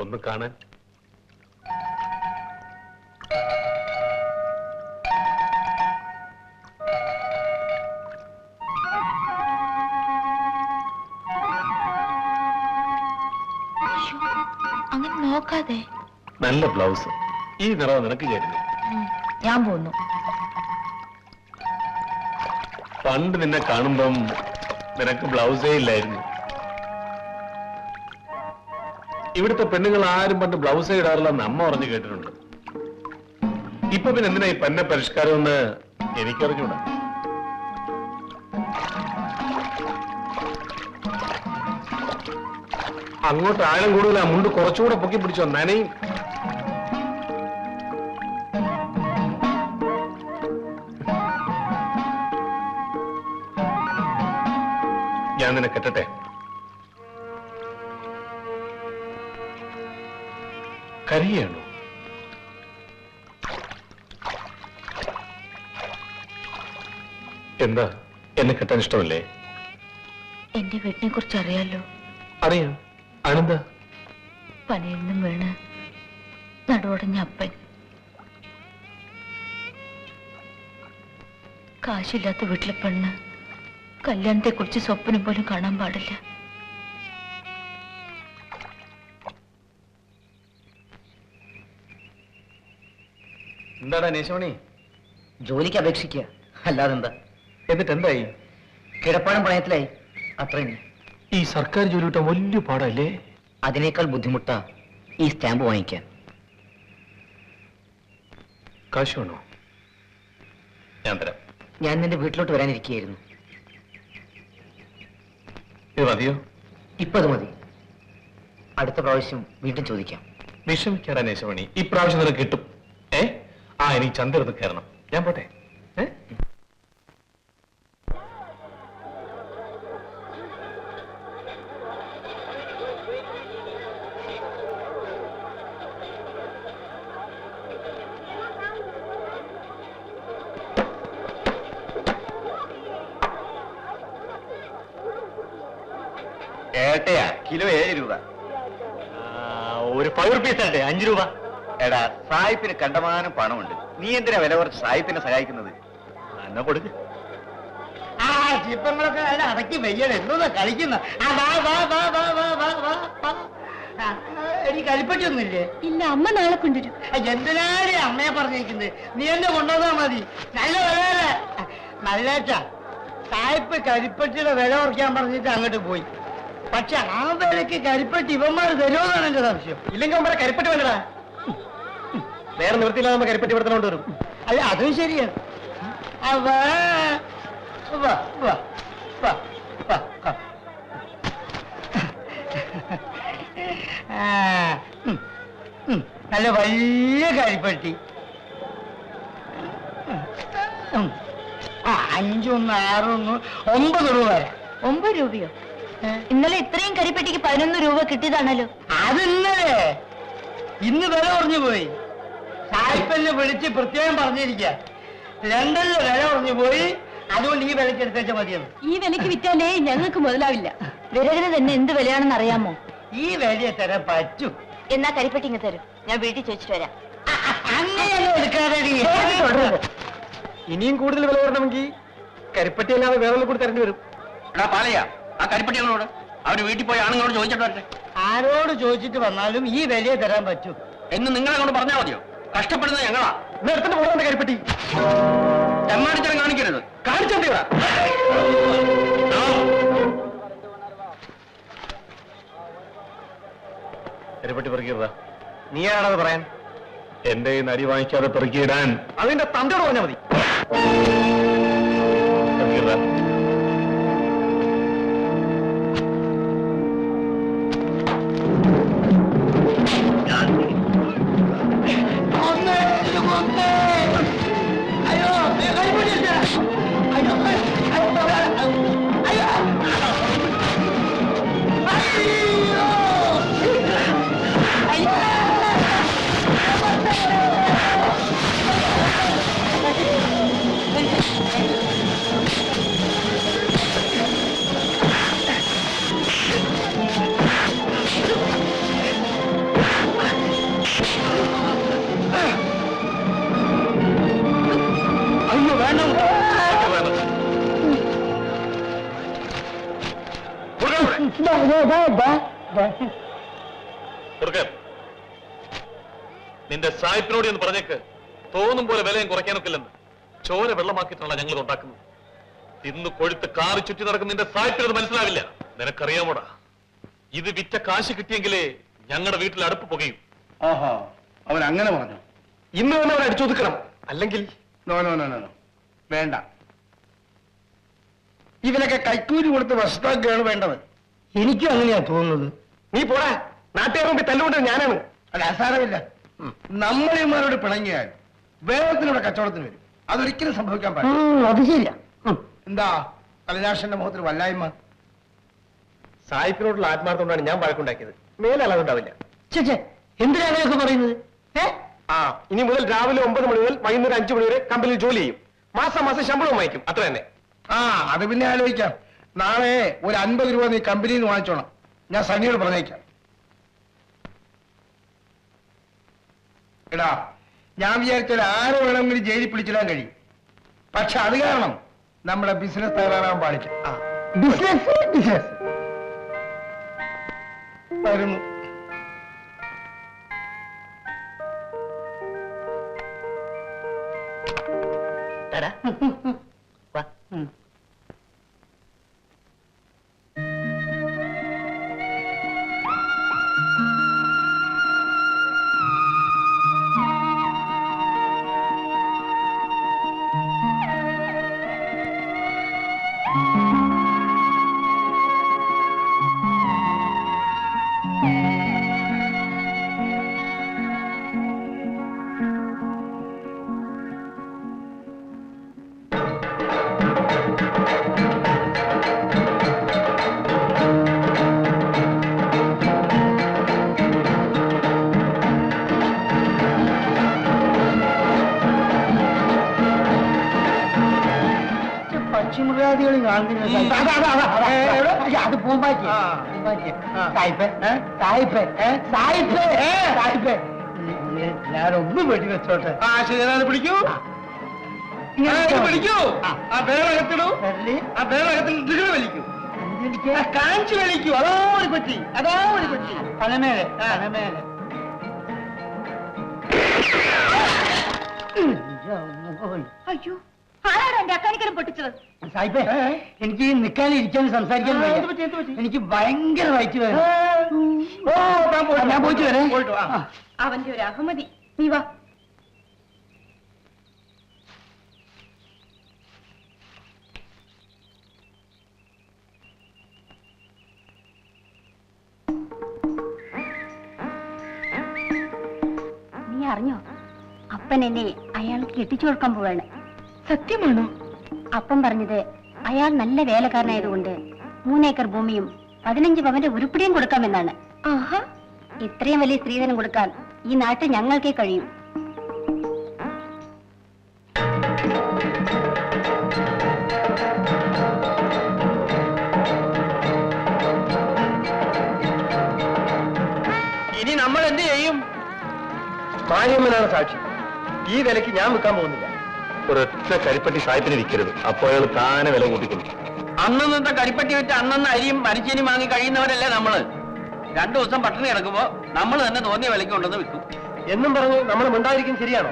ഒന്ന് കാണാൻ. അങ്ങനെ നോക്കാതെ. നല്ല ബ്ലൗസ്. ഈ നിറം നിനക്ക് ചേരുന്നു. ഞാൻ പോന്നു. പണ്ട് നിന്നെ കാണുമ്പം നിനക്ക് ബ്ലൗസേ ഇല്ലായിരുന്നു. ഇവിടുത്തെ പെണ്ണുങ്ങൾ ആരും പണ്ട് ബ്ലൗസ് ഇടാറില്ലെന്ന് അമ്മ പറഞ്ഞു കേട്ടിട്ടുണ്ട്. ഇപ്പൊ പിന്നെ എന്തിനാ ഈ പന്ന പരിഷ്കാരം എന്ന് എനിക്കറിഞ്ഞൂടാ. അങ്ങോട്ട് ആഴം കൂടുതൽ ആ മുണ്ട് കുറച്ചുകൂടെ പൊക്കി പിടിച്ചോ നനയും. ഞാൻ നിന്നെ കെട്ടട്ടെ. കരിയാണോ. എന്താ? എന്നെ കെട്ടാൻ ഇഷ്ടമല്ലേ? എന്റെ വീട്ടിനെ കുറിച്ച് അറിയാലോ അറിയാം. അനന്ത? പനയിൽ നിന്നും വീണ് നടുവടഞ്ഞ അപ്പൻ. കാശില്ലാത്ത വീട്ടിലെ പെണ്ണ് കല്യാണത്തെ കുറിച്ച് സ്വപ്നം പോലും കാണാൻ പാടില്ല. എന്താടാ നേശമണി ജോലിക്ക് അപേക്ഷിക്കുക. അല്ലാതെ എന്താ എന്നിട്ട് എന്തായി കിടപ്പാടം പണയത്തിലായി അത്രയും ഈ സർക്കാർ ജോലി കിട്ടാൻ വലിയ പാടല്ലേ? അതിനേക്കാൾ ബുദ്ധിമുട്ടാ ഈ സ്റ്റാമ്പ് വാങ്ങിക്കാൻ. കാശ് വേണോ? ഞാൻ തരാം. ഞാൻ നിന്റെ വീട്ടിലോട്ട് വരാനിരിക്കുകയായിരുന്നു. ഇത് മതിയോ? ഇപ്പൊ അത് മതി. അടുത്ത പ്രാവശ്യം വീണ്ടും ചോദിക്കാം. വിഷമിക്കാടാ നേശമണി ഇപ്രാവശ്യം നിനക്ക് കിട്ടും. ആ എനിക്ക് ചന്ദ്രത്ത് കയറണം. ഞാൻ പോട്ടെ. ഏട്ടയാ കിലോ ഏഴ് രൂപ. ഒരു പവർ പീസ് ആട്ടെ അഞ്ചു രൂപ. എടാ സായിപ്പിന് കണ്ടമാനം പണമുണ്ട്. നീ എന്തിനാ വില കുറച്ച് സായിപ്പിനെ സഹായിക്കുന്നത്? എന്നാ കൊടുക്ക്. ആ ചിപ്പങ്ങളൊക്കെ അടക്കി വയ്യണം. എന്തോന്നാ കളിക്കുന്ന? എനിക്ക് കളിപ്പട്ടി ഒന്നുമില്ലേ? ഇല്ല അമ്മ നാളെ കൊണ്ടുവരും. എന്തിനാണ് അമ്മയെ പറഞ്ഞിരിക്കുന്നത് നീ എന്നെ കൊണ്ടുവന്നാ മതി. നല്ല വില നല്ല സായിപ്പ് കരിപ്പട്ടിയുടെ വില കുറയ്ക്കാൻ പറഞ്ഞിട്ട് അങ്ങോട്ട് പോയി. പക്ഷെ ആ വിലക്ക് കരിപ്പട്ടി ഇവന്മാർ തരുമെന്നാണ് എന്റെ സംശയം. ഇല്ലെങ്കിൽ അവന്മാരെ കരിപ്പെട്ടി വേണ്ടടാ. വേറെ നിവൃത്തിയില്ല നമുക്ക് കരിപ്പറ്റി പെടുത്തണോണ്ട് വരും. അല്ല അതും ശരിയാണ്. നല്ല വലിയ കരിപ്പട്ടി. അഞ്ചൊന്ന് ആറൊന്ന് ഒമ്പത് രൂപ ഒമ്പത് രൂപയോ? ഇന്നലെ ഇത്രയും കരിപ്പെട്ടിക്ക് പതിനൊന്ന് രൂപ കിട്ടിയതാണല്ലോ. അതിന്നലെ ഇന്ന് വില കുറഞ്ഞു പോയി. സായിപ്പന്നെ വിളിച്ച് പ്രത്യേകം പറഞ്ഞിരിക്കുക ലണ്ടനിലെ വില കുറഞ്ഞു പോയി. അതുകൊണ്ട് ഈ വിലക്ക് എടുത്തേച്ച മതിയെന്ന്. ഈ വിലക്ക് വിറ്റാലേ ഞങ്ങൾക്ക് മുതലാവില്ല. വിറകിന് തന്നെ എന്ത് വിലയാണെന്ന് അറിയാമോ? ഈ വിലയെ തരാൻ പറ്റൂ. എന്നാ കരിപ്പെട്ടി ഇങ്ങ് തരും. ഞാൻ വീട്ടിൽ ചോദിച്ചിട്ട് വരാം. അങ്ങനെയൊന്നും. ഇനിയും കൂടുതൽ വില വരണമെങ്കിൽ കരിപ്പട്ടി അല്ലാതെ വേറെ കൂടി തരേണ്ടി വരും. എടാ പാലയ ആ കരിപ്പട്ടികളോട് അവർ വീട്ടിൽ പോയി ആണുങ്ങളോട് ചോദിച്ചിട്ട് വരട്ടെ. ആരോട് ചോദിച്ചിട്ട് വന്നാലും ഈ വിലയെ തരാൻ പറ്റൂ. എന്ന് നിങ്ങളെ കൊണ്ട് പറഞ്ഞാൽ മതിയോ? കഷ്ടപ്പെടുന്നത് ഞങ്ങളാ. എടുത്തിട്ട് പോകണ്ട കരിപ്പറ്റി തെമ്മാടിത്തരം കാണിക്കരുത്. കാണിച്ചോണ്ടിവാ കരിപ്പറ്റി പെറുക്കിയതാ. നീയാണത് പറയാൻ? എന്റെ നരി വാങ്ങിക്കാതെ പെറുക്കിയിടാൻ. അതിന്റെ തന്തയോട് പറഞ്ഞാൽ മതി. കൊടുക്ക നിന്റെ സായിപ്പിനോട് എന്ന് പറഞ്ഞേക്ക് തോന്നും പോലെ വിലയും കുറയ്ക്കാനൊക്കില്ലെന്ന് ചോര വെള്ളമാക്കിയിട്ടാണ് ഞങ്ങൾ ഉണ്ടാക്കുന്നത്. ഇന്ന് കൊഴുത്ത് കാറി ചുറ്റി നടക്കുന്ന നിന്റെ സായിപ്പിനത് മനസ്സിലാവില്ല. നിനക്കറിയാമോടാ? ഇത് വിറ്റ കാശ് കിട്ടിയെങ്കിലേ ഞങ്ങളുടെ വീട്ടിൽ അടുപ്പ് പുകയും. ആഹാ അവൻ അങ്ങനെ പറഞ്ഞു. ഇന്ന് തന്നെ അവൻ അടിച്ചൊതുക്കണം. അല്ലെങ്കിൽ? No no no no no. വേണ്ട. ഇവനൊക്കെ കൈക്കൂലി കൊടുത്ത് വശത്താക്കുകയാണ് വേണ്ടത്. എനിക്കും അങ്ങനെയാ തോന്നുന്നത്. നീ പോടാ. നാട്ടുകാർ മുമ്പിൽ തല്ലുകൊണ്ടത് ഞാനാണ്. അല്ല അസാരമില്ല നമ്മളിമാരോട് പിണങ്ങിയാൽ വേഗത്തിലൂടെ കച്ചവടത്തിന് വരും. അതൊരിക്കലും സംഭവിക്കാൻ പാടില്ല. ഉം, അത് ശരിയാ. ഉം. എന്താ? കലരാശന്റെ മുഖത്തിൽ വല്ലായ്മ? സായിപ്പിനോടുള്ള ആത്മാർത്ഥം കൊണ്ടാണ് ഞാൻ വഴക്കുണ്ടാക്കിയത്. മേലെ അളവുണ്ടാവില്ല ഛെ, ഛെ, എന്തിനാ അങ്ങനെയൊക്കെ പറയുന്നത്? ആ ഇനി മുതൽ രാവിലെ ഒമ്പത് മണി മുതൽ വൈകുന്നേരം അഞ്ചു മണി വരെ കമ്പനിയിൽ ജോലി ചെയ്യും. മാസം മാസം ശമ്പളവും വാങ്ങിക്കും. അത്ര തന്നെ. ആ അത് പിന്നെ ആലോചിക്കാം. നാളെ ഒരു അൻപത് രൂപ നീ കമ്പനിയിൽ നിന്ന് വാങ്ങിച്ചോണം. ഞാൻ സണ്ണിയോട് പറഞ്ഞേക്കാം. എടാ ഞാൻ വിചാരിച്ചാൽ ആരെ വേണമെങ്കിലും ജയിലിൽ പിടിച്ചിടാൻ കഴിയും. പക്ഷെ അത് കാരണം നമ്മുടെ ബിസിനസ് തകരാറാൻ പാടില്ല. ആ ബിസിനസ് ബിസിനസ് വരുന്നു. തരാ പക്ഷിമൃഗാദികളും കാണുന്നില്ല. അതാ, പൂമ്പാറ്റി. സായിപ്പേ. സായിപ്പേ. സായിപ്പേ. സായിപ്പേ. ഞാനൊന്നും വെട്ടി വെച്ചോട്ടെ. ആ ശരി അത് പിടിക്കൂ. പിടിക്കൂ. ആ. വരലി. ആ ഇതിൽ വലിക്കൂ. കാഞ്ചി വലിക്കൂ. അതാ ഒരു കൊച്ചി. അതാ ഒരു കൊച്ചി. പനമേലെ പനമേലെ. അയ്യോ ആരാണ് എന്റെ അക്കാനിക്കരം പൊട്ടിച്ചത്? സായിപ്പേ എനിക്ക് നിൽക്കാനും ഇരിക്കാനും സംസാരിക്കാനും വയ്യ. എനിക്ക് ഭയങ്കര വയറ്റ് ഓ ഞാൻ പോയിട്ട് വരാം. അവന്റെ ഒരു അഹമതി നീ വാ. നീ അറിഞ്ഞോ? അപ്പൻ എന്നെ അയാൾക്ക് കെട്ടിച്ചു കൊടുക്കാൻ പോവാണ്. സത്യമാണോ? അപ്പൻ പറഞ്ഞത് അയാൾ നല്ല വേലക്കാരനായതുകൊണ്ട് മൂന്നേക്കർ ഭൂമിയും പതിനഞ്ച് പവന്റെ ഉരുപ്പിടിയും കൊടുക്കാമെന്നാണ്. ആഹാ. ഇത്രയും വലിയ സ്ത്രീധനം കൊടുക്കാൻ ഈ നാട്ടിൽ ഞങ്ങൾക്കേ കഴിയും. ഇനി നമ്മൾ എന്ത് ചെയ്യും? മാര്യമ്മനാണ് സാക്ഷി. ഈ വിലക്ക് ഞാൻ വിൽക്കാൻ പോകുന്നില്ല. ഒരൊറ്റ കരിപ്പട്ടി സായിപ്പിന് വിൽക്കരുത്. അപ്പോൾ അയാൾ താനെ വില കൂട്ടിക്കൊള്ളു അന്നന്നത്തെ കരിപ്പട്ടി വിറ്റ് അന്നന്ന് അരിയും മരിച്ചേനും വാങ്ങി കഴിയുന്നവരല്ലേ നമ്മൾ? രണ്ടു ദിവസം പട്ടിണി കിടക്കുമ്പോ നമ്മൾ തന്നെ തോന്നിയ വിലക്ക് കൊണ്ടുവന്ന് വിൽക്കും. എന്നും പറഞ്ഞു നമ്മൾ മിണ്ടായിരിക്കും ശരിയാണോ?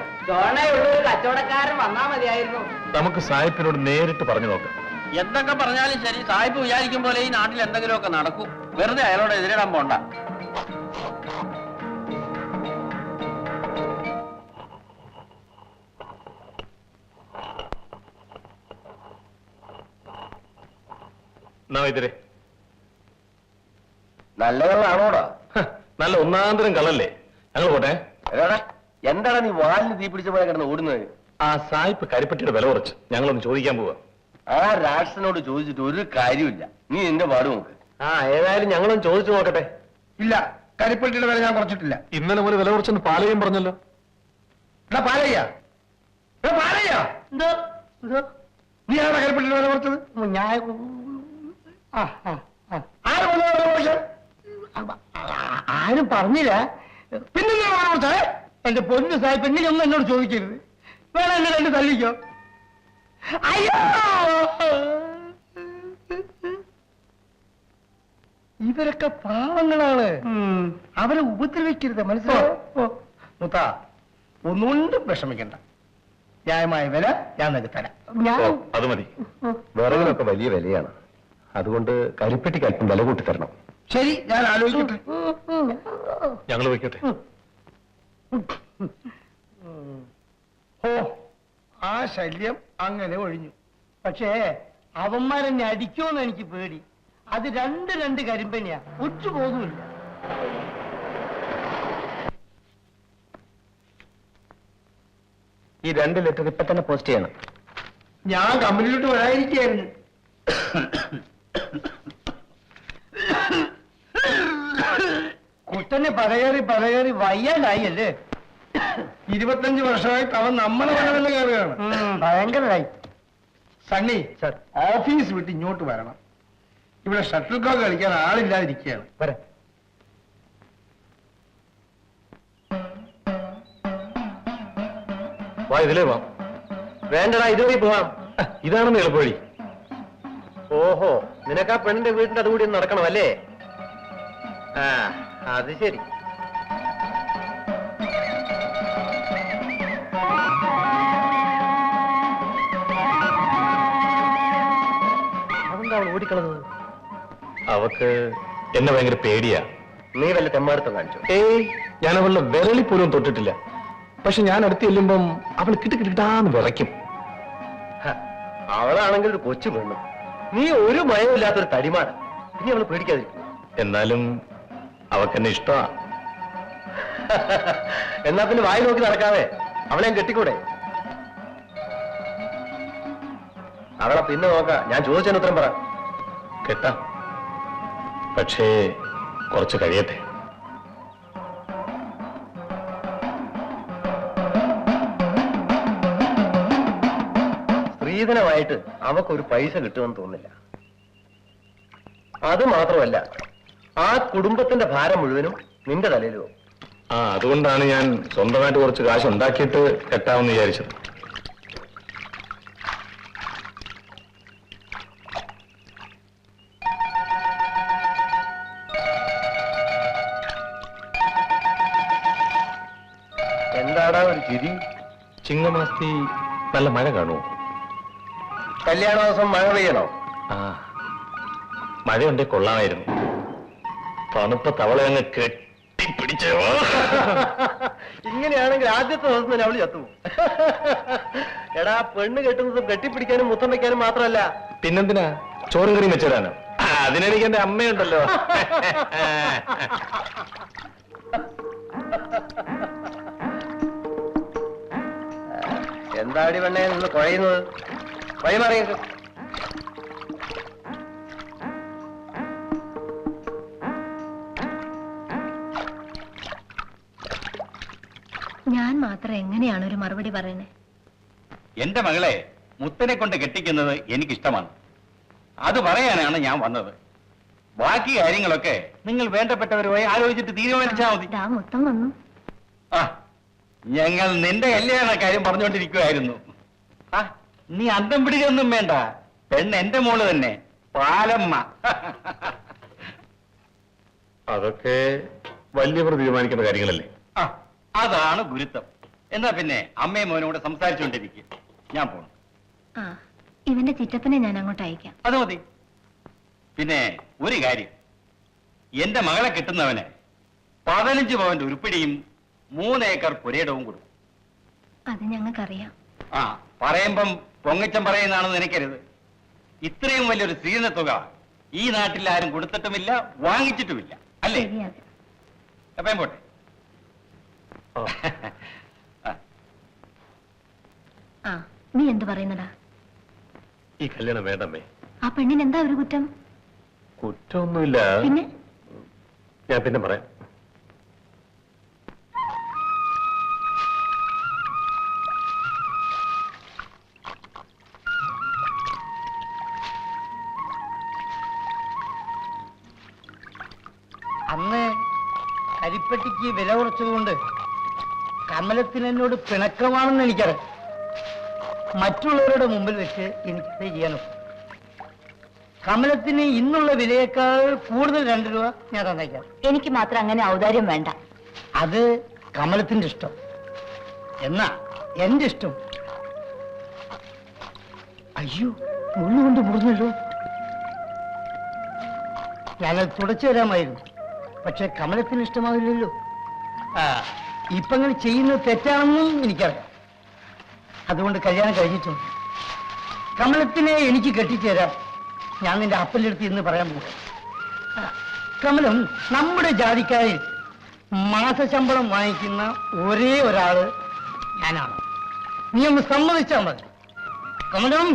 ഒരു കച്ചവടക്കാരൻ വന്നാ മതിയായിരുന്നു. നമുക്ക് സായിപ്പിനോട് നേരിട്ട് പറഞ്ഞു നോക്കാം. എന്തൊക്കെ പറഞ്ഞാലും ശരി സായിപ്പ് വിചാരിക്കും പോലെ ഈ നാട്ടിൽ എന്തെങ്കിലുമൊക്കെ നടക്കും. വെറുതെ അയാളോട് എതിരിടാൻ പോണ്ട. എന്നാ നല്ല കള്ളാണോടാ നല്ല ഒന്നാന്തരം കളല്ലേ ഞങ്ങൾ പോട്ടെ. എന്താണ് നീ വാലിന് തീ പിടിച്ച പോലെ കിടന്ന് ഓടുന്നത്? ആ സായിപ്പ് കരിപ്പട്ടിയുടെ വില കുറച്ച്. ഞങ്ങളൊന്ന് ചോദിക്കാൻ പോവാ. ആ രാഷ്ട്രനോട് ചോദിച്ചിട്ട് ഒരു കാര്യമില്ല നീ എന്റെ പാട് നോക്ക്. ആ ഏതായാലും ഞങ്ങളൊന്ന് ചോദിച്ചു നോക്കട്ടെ. ഇല്ല കരിപ്പട്ടിയുടെ വില ഞാൻ കുറച്ചിട്ടില്ല. ഇന്നലെ മുതൽ വില കുറച്ചെന്ന് പാലയും പറഞ്ഞല്ലോ. എടാ പാലയ്യ. പാലയ്യ. നീ ആരാ കരിപ്പട്ടിയുടെ വില കുറച്ചത്? ഞാൻ ആര് വന്നു ആ- ആരും പറഞ്ഞില്ല. പിന്നെ എന്റെ പൊന്നു സാഹിബ് ഇങ്ങനെയൊന്നും എന്നോട് ചോദിക്കരുത്. വേണം എന്നെ രണ്ട് തല്ലിക്കോ. അയ്യോ! ഇവരൊക്കെ പാവങ്ങളാണ്. അവരെ ഉപദ്രവിക്കരുത് മനസ്സിലായോ? മുത്ത ഒന്നുകൊണ്ടും വിഷമിക്കണ്ട. ന്യായമായ വില ഞാൻ നിനക്ക് തരാം. അത് മതി. വിറകിനൊക്കെ വലിയ വിലയാണ്. അതുകൊണ്ട് കരിപ്പെട്ടിക്ക് അല്പം വില കൂട്ടി തരണം. ശരി ഞാൻ ആലോചിക്കട്ടെ. ഞങ്ങൾ വയ്ക്കട്ടെ ഓ ആ ശല്യം അങ്ങനെ ഒഴിഞ്ഞു. പക്ഷേ അവന്മാരെന്നെ അടിക്കുമെന്ന് എനിക്ക് പേടി. അത് രണ്ട് രണ്ട് കരിമ്പനിയാ ഒറ്റ പോകുന്നില്ല ഈ രണ്ട് ലെറ്റർ ഇപ്പൊ തന്നെ പോസ്റ്റ് ചെയ്യണം. ഞാൻ കമ്പനിയിലോട്ട് വരാതിരിക്കായിരുന്നു കുട്ടനെ പലകേറി പലകേറി വയ്യാണ്ടായി അല്ലേ ഇരുപത്തഞ്ച് വർഷമായിട്ട് അവൻ നമ്മളെ വനമെന്ന് കയറുകയാണ്. ഭയങ്കരമായി. സണ്ണി സർ. ഓഫീസ് വിട്ട് ഇങ്ങോട്ട് വരണം. ഇവിടെ ഷട്ടിൽ കോക്ക് കളിക്കാൻ ആളില്ലാതിരിക്കുകയാണ്. വരാം. വാ ഇതിലേ വാ. വേണ്ടടാ ഇതുവഴി പോവാം. ഇതാണെന്ന് എളുപ്പവഴി. ഓഹോ നിനക്ക് ആ പെണ്ണിന്റെ വീടിന്റെ അതുകൂടി ഒന്ന് നടക്കണം അല്ലേ ആ. അത് ശരി. അതെന്താ അവൾ ഓടിക്കളഞ്ഞത്? അവക്ക് എന്നെ ഭയങ്കര പേടിയാ. നീ വല്ല തെമ്മാടുത്തം കാണിച്ചു? ഏയ് ഞാൻ അവളുടെ വിരളി പോലും തൊട്ടിട്ടില്ല. പക്ഷെ ഞാൻ അടുത്ത് ചെല്ലുമ്പം അവൾ കിട്ടിക്കിട്ടിട്ടാന്ന് വിറയ്ക്കും. അവളാണെങ്കിൽ ഒരു കൊച്ചു പെണ്ണു. നീ ഒരു മയമില്ലാത്തൊരു തടിമാണ് ഇനി അവൾ പേടിക്കാതിരിക്കും. എന്നാലും അവക്കെന്നെ ഇഷ്ടമാ. എന്നാ പിന്നെ വായി നോക്കി നടക്കാവേ. അവളെ ഞാൻ കെട്ടിക്കൂടെ? അവളെ പിന്നെ നോക്കാം. ഞാൻ ചോദിച്ചതിന് ഉത്തരം പറ. കെട്ടാം. പക്ഷേ കുറച്ച് കഴിയട്ടെ. സ്ത്രീധനമായിട്ട് അവക്കൊരു പൈസ കിട്ടുമെന്ന് തോന്നില്ല അത് മാത്രമല്ല ആ കുടുംബത്തിന്റെ ഭാരം മുഴുവനും നിന്റെ തലയിലോ ആ അതുകൊണ്ടാണ് ഞാൻ സ്വന്തമായിട്ട് കുറച്ച് കാശ് ഉണ്ടാക്കിയിട്ട് കെട്ടാമെന്ന് വിചാരിച്ചത്. എന്താടാ ഒരു ചിരി? ചിങ്ങമാസത്തി നല്ല മഴ കാണുമോ? കല്യാണ ദിവസം മഴ പെയ്യണോ? ആ മഴയുണ്ടെങ്കിൽ കൊള്ളാമായിരുന്നു. തണുപ്പ തവള അങ്ങ് കെട്ടിപ്പിടിച്ചോ ഇങ്ങനെയാണെങ്കിൽ ആദ്യത്തെ ദിവസം തന്നെ അവൾ ചത്തു എടാ പെണ്ണ് കെട്ടുന്നത് കെട്ടിപ്പിടിക്കാനും മുത്തം വെക്കാനും മാത്രമല്ല. പിന്നെന്തിനാ? ചോറും കറിയും വെച്ചിടാനോ? അതിനെനിക്ക് എന്റെ അമ്മയുണ്ടല്ലോ. എന്താടി പെണ്ണേ നിന്ന് കുഴയുന്നത്? വഴിമാറിയത് ഞാൻ മാത്രം എങ്ങനെയാണ് ഒരു മറുപടി പറയുന്നത് എന്റെ മകളെ മുത്തനെ കൊണ്ട് കെട്ടിക്കുന്നത് എനിക്കിഷ്ടമാണ്. അത് പറയാനാണ് ഞാൻ വന്നത്. ബാക്കി കാര്യങ്ങളൊക്കെ നിങ്ങൾ വേണ്ടപ്പെട്ടവരുമായി ആലോചിച്ചിട്ട് തീരുമാനിച്ചാൽ മതി. ദാ മുത്തം വന്നു. ആ ഞങ്ങൾ നിന്റെ കല്യാണ കാര്യം പറഞ്ഞുകൊണ്ടിരിക്കുവായിരുന്നു. ആ നീ അന്തം പിടിക്കൊന്നും വേണ്ട. പെണ്ണ് എന്റെ മോൾ തന്നെ. പാലമ്മ. അതൊക്കെ വലിയവർ തീരുമാനിക്കുന്ന കാര്യങ്ങളല്ലേ? ആ അതാണ് ഗുരുത്വം. എന്നാ പിന്നെ അമ്മയും മോനും കൂടെ സംസാരിച്ചുകൊണ്ടിരിക്കും ഞാൻ പോണു. ആ ഇവന്റെ ചിറ്റപ്പനെ ഞാൻ അങ്ങോട്ട് അയക്കാം. അത് മതി. പിന്നെ ഒരു കാര്യം. എന്റെ മകളെ കിട്ടുന്നവന് പതിനഞ്ച് പവന്റെ ഉരുപ്പിടിയും മൂന്ന് ഏക്കർ പുരയിടവും കൊടുക്കും. അത് ഞങ്ങൾക്കറിയാം. ആ പറയുമ്പം പൊങ്ങച്ചം പറയുന്നതാണെന്ന് നിനക്കരുത് ഇത്രയും വലിയൊരു സ്ത്രീന്റെ തുക ഈ നാട്ടിൽ ആരും കൊടുത്തിട്ടുമില്ല വാങ്ങിച്ചിട്ടുമില്ല. അല്ലേ? എപ്പം പോട്ടെ. ആ. നീ എന്ത് പറയുന്നടാ ഈ കല്യാണം വേണ്ടമ്മേ. ആ പെണ്ണിന് എന്താ ഒരു കുറ്റം? കുറ്റമൊന്നുമില്ല. പിന്നെ? ഞാൻ പിന്നെ പറയാം. അന്ന് കരിപ്പെട്ടിക്ക് വില കുറച്ചതുകൊണ്ട് കമലത്തിന് എന്നോട് പിണക്കമാണെന്ന് എനിക്കറിയാം. മറ്റുള്ളവരുടെ മുമ്പിൽ വെച്ച് എനിക്ക് ചെയ്യാനും. കമലത്തിന് ഇന്നുള്ള വിലയേക്കാൾ കൂടുതൽ രണ്ട് രൂപ ഞാൻ തന്നേക്കാം. എനിക്ക് മാത്രം അങ്ങനെ ഔദാര്യം വേണ്ട. അത് കമലത്തിന്റെ ഇഷ്ടം. എന്നാ എന്റെ ഇഷ്ടം. അയ്യോ മുള്ളുകൊണ്ട് മുറിഞ്ഞല്ലോ ഞാനത് തുടച്ചു തരാമായിരുന്നു. പക്ഷെ കമലത്തിന് ഇഷ്ടമാവില്ലല്ലോ. ആ ഇപ്പൊ അങ്ങനെ ചെയ്യുന്നത് തെറ്റാണെന്നും എനിക്കറിയാം. അതുകൊണ്ട് കല്യാണം കഴിഞ്ഞിട്ടുണ്ട് കമലത്തിനെ എനിക്ക് കെട്ടിച്ചേരാം. ഞാൻ നിന്റെ അപ്പന്റെ അടുത്ത് ഇന്ന് പറയാൻ പോകും കമലം നമ്മുടെ ജാതിക്കാരിൽ മാസശമ്പളം വാങ്ങിക്കുന്ന ഒരേ ഒരാൾ ഞാനാണ്. നീ ഒന്ന് സമ്മതിച്ചാൽ മതി. കമലം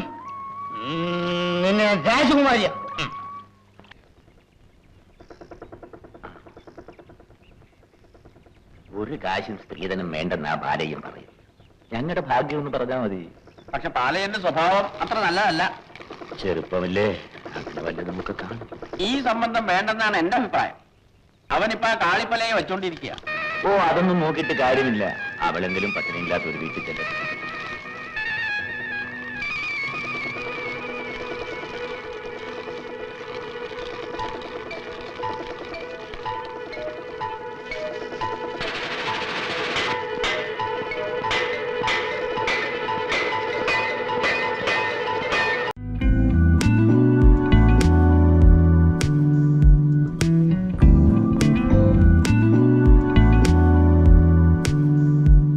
നിന്നെ രാജകുമാരിയ. ഒരു കാശും സ്ത്രീധനം വേണ്ടെന്ന് ആ ബാലയും പറയും. ഞങ്ങളുടെ ഭാഗ്യം ഒന്ന് പറഞ്ഞാൽ മതി. പക്ഷെ പാലയന്റെ സ്വഭാവം അത്ര നല്ലതല്ല. ചെറുപ്പമല്ലേ അങ്ങനെ വല്ല നമുക്ക് കാണും. ഈ സംബന്ധം വേണ്ടെന്നാണ് എന്റെ അഭിപ്രായം. അവനിപ്പോ ആ കാളിപ്പലയെ വെച്ചോണ്ടിരിക്കുക ഓ അതൊന്നും നോക്കിയിട്ട് കാര്യമില്ല. അവളെങ്കിലും പട്ടിണിയില്ലാത്ത ഒരു വീട്ടിൽ ചെല്ലട്ടെ.